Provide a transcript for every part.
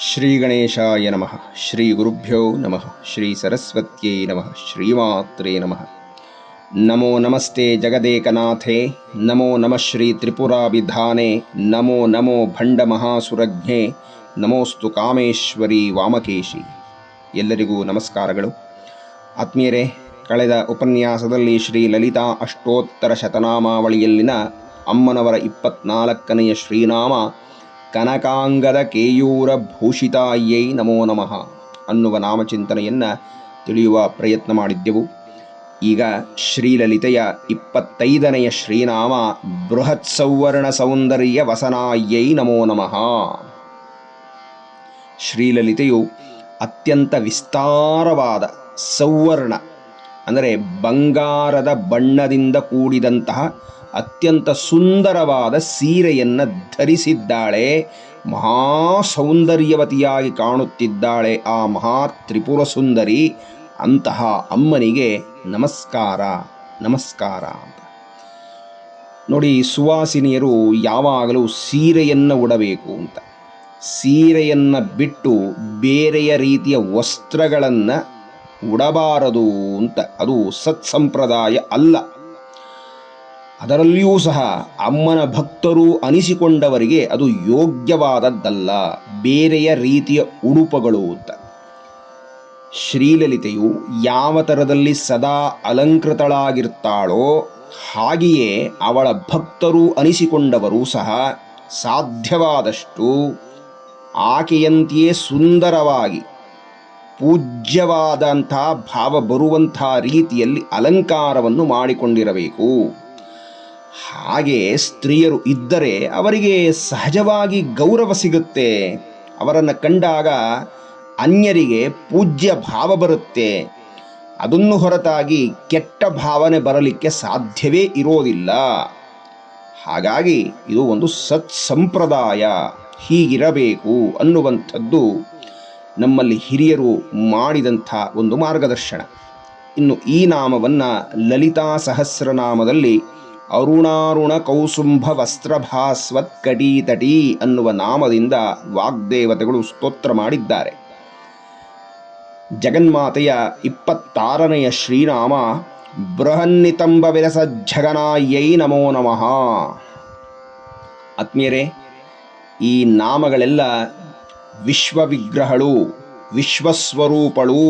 ಶ್ರೀ ಗಣೇಶಾಯ ನಮಃ ಶ್ರೀ ಗುರುಭ್ಯೋ ನಮಃ ಶ್ರೀ ಸರಸ್ವತ್ಯೈ ನಮಃ ಶ್ರೀಮಾತ್ರೇ ನಮಃ ನಮೋ ನಮಸ್ತೆ ಜಗದೇಕನಾಥೇ ನಮೋ ನಮಃ ಶ್ರೀ ತ್ರಿಪುರಾಭಿಧಾನೆ ನಮೋ ನಮೋ ಭಂಡ ಮಹಾಸುರಜ್ಞೆ ನಮೋಸ್ತು ಕಾಮೇಶ್ವರಿ ವಾಮಕೇಶಿ ಎಲ್ಲರಿಗೂ ನಮಸ್ಕಾರಗಳು. ಆತ್ಮೀಯರೇ, ಕಳೆದ ಉಪನ್ಯಾಸದಲ್ಲಿ ಶ್ರೀ ಲಲಿತಾ ಅಷ್ಟೋತ್ತರ ಶತನಾಮಾವಳಿಯಲ್ಲಿನ ಅಮ್ಮನವರ ಇಪ್ಪತ್ನಾಲ್ಕನೆಯ ಶ್ರೀನಾಮ ಕನಕಾಂಗದ ಕೇಯೂರ ಭೂಷಿತಾಯೈ ನಮೋ ನಮಃ ಅನ್ನುವ ನಾಮಚಿಂತನೆಯನ್ನು ತಿಳಿಯುವ ಪ್ರಯತ್ನ ಮಾಡಿದ್ದೆವು. ಈಗ ಶ್ರೀಲಲಿತೆಯ ಇಪ್ಪತ್ತೈದನೆಯ ಶ್ರೀನಾಮ ಬೃಹತ್ ಸೌವರ್ಣ ಸೌಂದರ್ಯ ವಸನಾಯೈ ನಮೋ ನಮಃ. ಶ್ರೀಲಲಿತೆಯು ಅತ್ಯಂತ ವಿಸ್ತಾರವಾದ ಸೌವರ್ಣ, ಅಂದರೆ ಬಂಗಾರದ ಬಣ್ಣದಿಂದ ಕೂಡಿದಂತಹ ಅತ್ಯಂತ ಸುಂದರವಾದ ಸೀರೆಯನ್ನು ಧರಿಸಿದ್ದಾಳೆ. ಮಹಾ ಸೌಂದರ್ಯವತಿಯಾಗಿ ಕಾಣುತ್ತಿದ್ದಾಳೆ ಆ ಮಹಾ ತ್ರಿಪುರ ಸುಂದರಿ. ಅಂತಹ ಅಮ್ಮನಿಗೆ ನಮಸ್ಕಾರ ನಮಸ್ಕಾರ ಅಂತ. ನೋಡಿ, ಸುವಾಸಿನಿಯರು ಯಾವಾಗಲೂ ಸೀರೆಯನ್ನು ಉಡಬೇಕು ಅಂತ. ಸೀರೆಯನ್ನು ಬಿಟ್ಟು ಬೇರೆಯ ರೀತಿಯ ವಸ್ತ್ರಗಳನ್ನು ಉಡಬಾರದು ಅಂತ. ಅದು ಸತ್ಸಂಪ್ರದಾಯ ಅಲ್ಲ. ಅದರಲ್ಲಿಯೂ ಸಹ ಅಮ್ಮನ ಭಕ್ತರು ಅನಿಸಿಕೊಂಡವರಿಗೆ ಅದು ಯೋಗ್ಯವಾದದ್ದಲ್ಲ. ಬೇರೆಯ ರೀತಿಯ ಉಡುಪಗಳು ಅಂತ. ಶ್ರೀಲಲಿತೆಯು ಯಾವ ಥರದಲ್ಲಿ ಸದಾ ಅಲಂಕೃತಳಾಗಿರ್ತಾಳೋ ಹಾಗೆಯೇ ಅವಳ ಭಕ್ತರು ಅನಿಸಿಕೊಂಡವರು ಸಹ ಸಾಧ್ಯವಾದಷ್ಟು ಆಕೆಯಂತೆಯೇ ಸುಂದರವಾಗಿ ಪೂಜ್ಯವಾದಂಥ ಭಾವ ಬರುವಂಥ ರೀತಿಯಲ್ಲಿ ಅಲಂಕಾರವನ್ನು ಮಾಡಿಕೊಂಡಿರಬೇಕು. ಹಾಗೆ ಸ್ತ್ರೀಯರು ಇದ್ದರೆ ಅವರಿಗೆ ಸಹಜವಾಗಿ ಗೌರವ ಸಿಗುತ್ತೆ. ಅವರನ್ನು ಕಂಡಾಗ ಅನ್ಯರಿಗೆ ಪೂಜ್ಯ ಭಾವ ಬರುತ್ತೆ. ಅದನ್ನು ಹೊರತಾಗಿ ಕೆಟ್ಟ ಭಾವನೆ ಬರಲಿಕ್ಕೆ ಸಾಧ್ಯವೇ ಇರೋದಿಲ್ಲ. ಹಾಗಾಗಿ ಇದು ಒಂದು ಸತ್ ಸಂಪ್ರದಾಯ ಹೀಗಿರಬೇಕು ಅನ್ನುವಂಥದ್ದು ನಮ್ಮಲ್ಲಿ ಹಿರಿಯರು ಮಾಡಿದಂಥ ಒಂದು ಮಾರ್ಗದರ್ಶನ. ಇನ್ನು ಈ ನಾಮವನ್ನು ಲಲಿತಾ ಸಹಸ್ರನಾಮದಲ್ಲಿ ಅರುಣಾರುಣ ಕೌಸುಂಭ ವಸ್ತ್ರಭಾಸ್ವತ್ ಕಟೀತಟಿ ಅನ್ನುವ ನಾಮದಿಂದ ವಾಗ್ದೇವತೆಗಳು ಸ್ತೋತ್ರ ಮಾಡಿದ್ದಾರೆ. ಜಗನ್ಮಾತೆಯ ಇಪ್ಪತ್ತಾರನೆಯ ಶ್ರೀನಾಮ ಬೃಹನ್ನಿತಂಬ ವಿರಸ ಜಗನಾಯೈ ನಮೋ ನಮಃ. ಆತ್ಮೀಯರೇ, ಈ ನಾಮಗಳೆಲ್ಲ ವಿಶ್ವವಿಗ್ರಹಳು, ವಿಶ್ವಸ್ವರೂಪಳು,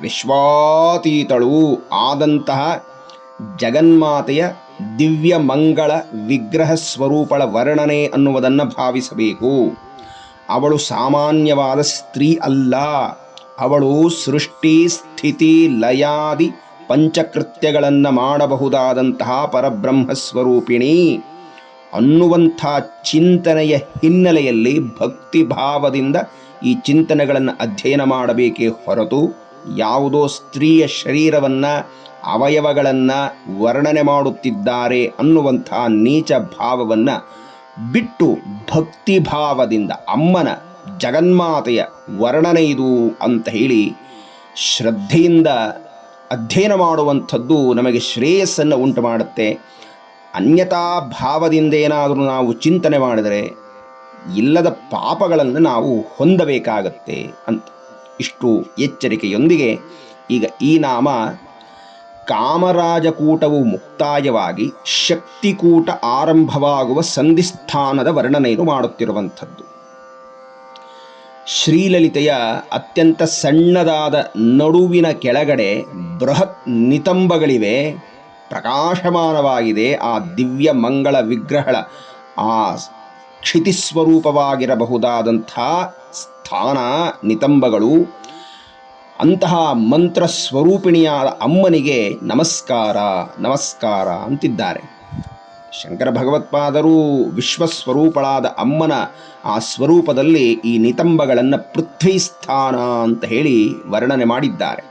ವಿಶ್ವಾತೀತಳು ಆದಂತಹ ಜಗನ್ಮಾತೆಯ ದಿವ್ಯ ಮಂಗಳ ವಿಗ್ರಹ ಸ್ವರೂಪಳ ವರ್ಣನೆ ಅನ್ನುವುದನ್ನು ಭಾವಿಸಬೇಕು. ಅವಳು ಸಾಮಾನ್ಯವಾದ ಸ್ತ್ರೀ ಅಲ್ಲ. ಅವಳು ಸೃಷ್ಟಿ, ಸ್ಥಿತಿ, ಲಯಾದಿ ಪಂಚಕೃತ್ಯಗಳನ್ನು ಮಾಡಬಹುದಾದಂತಹ ಪರಬ್ರಹ್ಮ ಸ್ವರೂಪಿಣಿ. ಅನ್ನುವಂಥ ಚಿಂತನೆಯ ಹಿನ್ನೆಲೆಯಲ್ಲಿ ಭಕ್ತಿ ಭಾವದಿಂದ ಈ ಚಿಂತನೆಗಳನ್ನು ಅಧ್ಯಯನ ಮಾಡಬೇಕೇ ಹೊರತು ಯಾವುದೋ ಸ್ತ್ರೀಯ ಶರೀರವನ್ನು ಅವಯವಗಳನ್ನು ವರ್ಣನೆ ಮಾಡುತ್ತಿದ್ದಾರೆ ಅನ್ನುವಂಥ ನೀಚ ಭಾವವನ್ನು ಬಿಟ್ಟು ಭಕ್ತಿ ಭಾವದಿಂದ ಅಮ್ಮನ ಜಗನ್ಮಾತೆಯ ವರ್ಣನೆ ಇದು ಅಂತ ಹೇಳಿ ಶ್ರದ್ಧೆಯಿಂದ ಅಧ್ಯಯನ ಮಾಡುವಂಥದ್ದು ನಮಗೆ ಶ್ರೇಯಸ್ಸನ್ನು ಉಂಟು ಮಾಡುತ್ತೆ. ಅನ್ಯತಾ ಭಾವದಿಂದ ಏನಾದರೂ ನಾವು ಚಿಂತನೆ ಮಾಡಿದರೆ ಇಲ್ಲದ ಪಾಪಗಳನ್ನು ನಾವು ಹೊಂದಬೇಕಾಗತ್ತೆ ಅಂತ ಇಷ್ಟು ಎಚ್ಚರಿಕೆಯೊಂದಿಗೆ ಈಗ ಈ ನಾಮ ಕಾಮರಾಜಕೂಟವು ಮುಕ್ತಾಯವಾಗಿ ಶಕ್ತಿಕೂಟ ಆರಂಭವಾಗುವ ಸಂಧಿಸ್ಥಾನದ ವರ್ಣನೆಯನ್ನು ಮಾಡುತ್ತಿರುವಂಥದ್ದು. ಶ್ರೀಲಲಿತೆಯ ಅತ್ಯಂತ ಸಣ್ಣದಾದ ನಡುವಿನ ಕೆಳಗಡೆ ಬೃಹತ್ ನಿತಂಬಗಳಿವೆ. ಪ್ರಕಾಶಮಾನವಾಗಿದೆ. ಆ ದಿವ್ಯ ಮಂಗಳ ವಿಗ್ರಹಗಳ ಆ ಕ್ಷಿತಿಸ್ವರೂಪವಾಗಿರಬಹುದಾದಂಥ ಸ್ಥಾನ, ನಿತಂಬಗಳು. ಅಂತಹ ಮಂತ್ರ ಸ್ವರೂಪಿಣಿಯಾದ ಅಮ್ಮನಿಗೆ ನಮಸ್ಕಾರ ನಮಸ್ಕಾರ ಅಂತಿದ್ದಾರೆ. ಶಂಕರ ಭಗವತ್ಪಾದರು ವಿಶ್ವಸ್ವರೂಪಳಾದ ಅಮ್ಮನ ಆ ಸ್ವರೂಪದಲ್ಲಿ ಈ ನಿತಂಬಗಳನ್ನು ಪೃಥ್ವಿ ಸ್ಥಾನ ಅಂತ ಹೇಳಿ ವರ್ಣನೆ ಮಾಡಿದ್ದಾರೆ.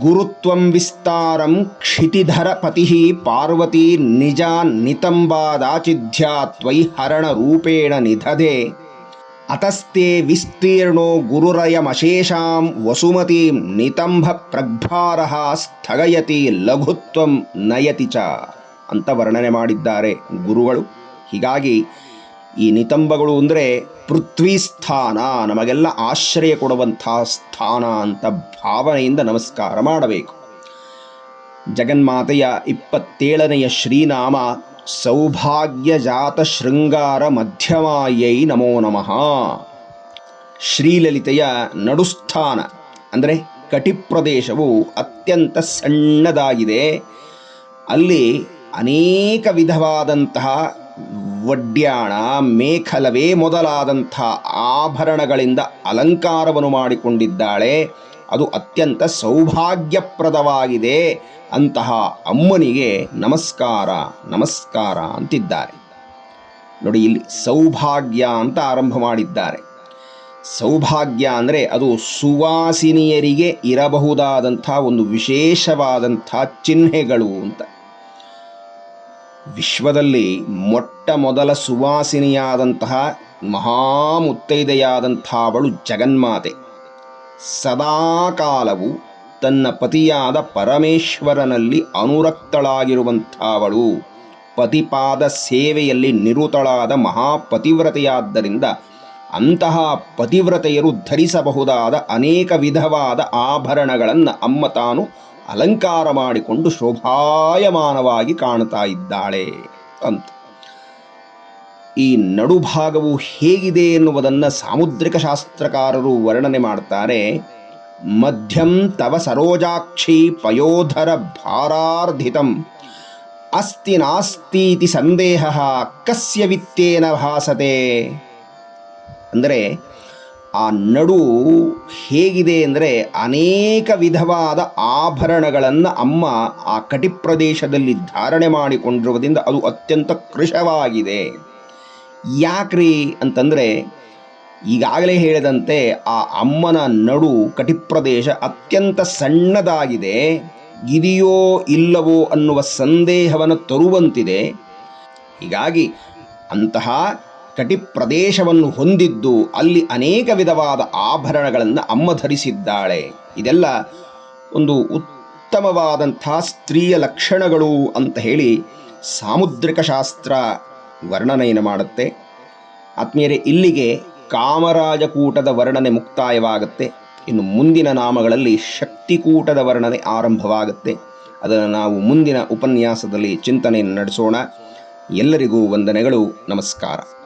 ಗುರುತ್ವಂ ವಿಸ್ತಾರಂ ಕ್ಷಿತಿಧರ ಪತಿ ಪಾರ್ವತಿ ನಿಜ ನಿತಂಬಾದಾಚಿಧ್ಯ ತ್ವಯಿ ಹರಣ ರೂಪೇಣ ನಿಧದೆ ಅತಸ್ತೆ ವಿಸ್ತೀರ್ಣೋ ಗುರುರಯಮಶೇಷಾಂ ವಸುಮತಿ ನಿತಂಭ ಪ್ರಗ್ಭಾರ ಸ್ಥಗಯತಿ ಲಘುತ್ವಂ ನಯತಿ ಚ ಅಂತ ವರ್ಣನೆ ಮಾಡಿದ್ದಾರೆ ಗುರುಗಳು. ಹೀಗಾಗಿ ಈ ನಿತಂಬಗಳು ಅಂದರೆ ಪೃಥ್ವಿ ಸ್ಥಾನ, ನಮಗೆಲ್ಲ ಆಶ್ರಯ ಕೊಡುವಂಥ ಸ್ಥಾನ ಅಂತ ಭಾವನೆಯಿಂದ ನಮಸ್ಕಾರ ಮಾಡಬೇಕು. ಜಗನ್ಮಾತೆಯ ಇಪ್ಪತ್ತೇಳನೆಯ ಶ್ರೀನಾಮ ಸೌಭಾಗ್ಯಜಾತ ಶೃಂಗಾರ ಮಧ್ಯಮಾಯೈ ನಮೋ ನಮಃ. ಶ್ರೀಲಲಿತೆಯ ನಡುಸ್ಥಾನ ಅಂದರೆ ಕಟಿಪ್ರದೇಶವು ಅತ್ಯಂತ ಸಣ್ಣದಾಗಿದೆ. ಅಲ್ಲಿ ಅನೇಕ ವಿಧವಾದಂತಹ ವಡ್ಯಾಣ, ಮೇಖಲವೇ ಮೊದಲಾದಂಥ ಆಭರಣಗಳಿಂದ ಅಲಂಕಾರವನ್ನು ಮಾಡಿಕೊಂಡಿದ್ದಾಳೆ. ಅದು ಅತ್ಯಂತ ಸೌಭಾಗ್ಯಪ್ರದವಾಗಿದೆ. ಅಂತಹ ಅಮ್ಮನಿಗೆ ನಮಸ್ಕಾರ ನಮಸ್ಕಾರ ಅಂತಿದ್ದಾರೆ. ನೋಡಿ, ಇಲ್ಲಿ ಸೌಭಾಗ್ಯ ಅಂತ ಆರಂಭ ಮಾಡಿದ್ದಾರೆ. ಸೌಭಾಗ್ಯ ಅಂದರೆ ಅದು ಸುವಾಸಿನಿಯರಿಗೆ ಇರಬಹುದಾದಂಥ ಒಂದು ವಿಶೇಷವಾದಂಥ ಚಿಹ್ನೆಗಳು ಅಂತ. ವಿಶ್ವದಲ್ಲಿ ಮೊಟ್ಟ ಮೊದಲ ಸುವಾಸಿನಿಯಾದಂತಹ ಮಹಾಮುತ್ತೈದೆಯಾದಂಥವಳು ಜಗನ್ಮಾತೆ. ಸದಾಕಾಲವು ತನ್ನ ಪತಿಯಾದ ಪರಮೇಶ್ವರನಲ್ಲಿ ಅನುರಕ್ತಳಾಗಿರುವಂಥವಳು. ಪತಿಪಾದ ಸೇವೆಯಲ್ಲಿ ನಿರುತಳಾದ ಮಹಾಪತಿವ್ರತೆಯಾದ್ದರಿಂದ ಅಂತಹ ಪತಿವ್ರತೆಯರು ಧರಿಸಬಹುದಾದ ಅನೇಕ ವಿಧವಾದ ಆಭರಣಗಳನ್ನು ಅಮ್ಮ ತಾನು ಅಲಂಕಾರ ಮಾಡಿಕೊಂಡು ಶೋಭಾಯಮಾನವಾಗಿ ಕಾಣ್ತಾ ಇದ್ದಾಳೆ ಅಂತ. ಈ ನಡುಭಾಗವು ಹೇಗಿದೆ ಎನ್ನುವುದನ್ನು ಸಾಮುದ್ರಿಕ ಶಾಸ್ತ್ರಕಾರರು ವರ್ಣನೆ ಮಾಡ್ತಾರೆ. ಮಧ್ಯಂ ತವ ಸರೋಜಾಕ್ಷಿ ಪಯೋಧರ ಭಾರಾರ್ಧಿತಂ. ಅಸ್ತಿ ನಾಸ್ತೀತಿ ಸಂದೇಹ ಕಸ್ಯ ವಿತ್ತೇನ ಭಾಸತೆ. ಅಂದರೆ ಆ ನಡು ಹೇಗಿದೆ ಅಂದರೆ ಅನೇಕ ವಿಧವಾದ ಆಭರಣಗಳನ್ನು ಅಮ್ಮ ಆ ಕಟಿಪ್ರದೇಶದಲ್ಲಿ ಧಾರಣೆ ಮಾಡಿಕೊಂಡಿರುವುದರಿಂದ ಅದು ಅತ್ಯಂತ ಕೃಶವಾಗಿದೆ. ಯಾಕ್ರಿ ಅಂತಂದರೆ ಈಗಾಗಲೇ ಹೇಳಿದಂತೆ ಆ ಅಮ್ಮನ ನಡು ಕಟಿಪ್ರದೇಶ ಅತ್ಯಂತ ಸಣ್ಣದಾಗಿದೆ. ಇದೆಯೋ ಇಲ್ಲವೋ ಅನ್ನುವ ಸಂದೇಹವನ್ನು ತರುವಂತಿದೆ. ಹೀಗಾಗಿ ಅಂತಹ ಕಟಿಪ್ರದೇಶವನ್ನು ಹೊಂದಿದ್ದು ಅಲ್ಲಿ ಅನೇಕ ವಿಧವಾದ ಆಭರಣಗಳನ್ನು ಅಮ್ಮ ಧರಿಸಿದ್ದಾಳೆ. ಇದೆಲ್ಲ ಒಂದು ಉತ್ತಮವಾದಂಥ ಸ್ತ್ರೀಯ ಲಕ್ಷಣಗಳು ಅಂತ ಹೇಳಿ ಸಾಮುದ್ರಿಕ ಶಾಸ್ತ್ರ ವರ್ಣನೆಯನ್ನು ಮಾಡುತ್ತೆ. ಆತ್ಮೀಯರೇ, ಇಲ್ಲಿಗೆ ಕಾಮರಾಜಕೂಟದ ವರ್ಣನೆ ಮುಕ್ತಾಯವಾಗುತ್ತೆ. ಇನ್ನು ಮುಂದಿನ ನಾಮಗಳಲ್ಲಿ ಶಕ್ತಿಕೂಟದ ವರ್ಣನೆ ಆರಂಭವಾಗುತ್ತೆ. ಅದನ್ನು ನಾವು ಮುಂದಿನ ಉಪನ್ಯಾಸದಲ್ಲಿ ಚಿಂತನೆಯನ್ನು ನಡೆಸೋಣ. ಎಲ್ಲರಿಗೂ ವಂದನೆಗಳು. ನಮಸ್ಕಾರ.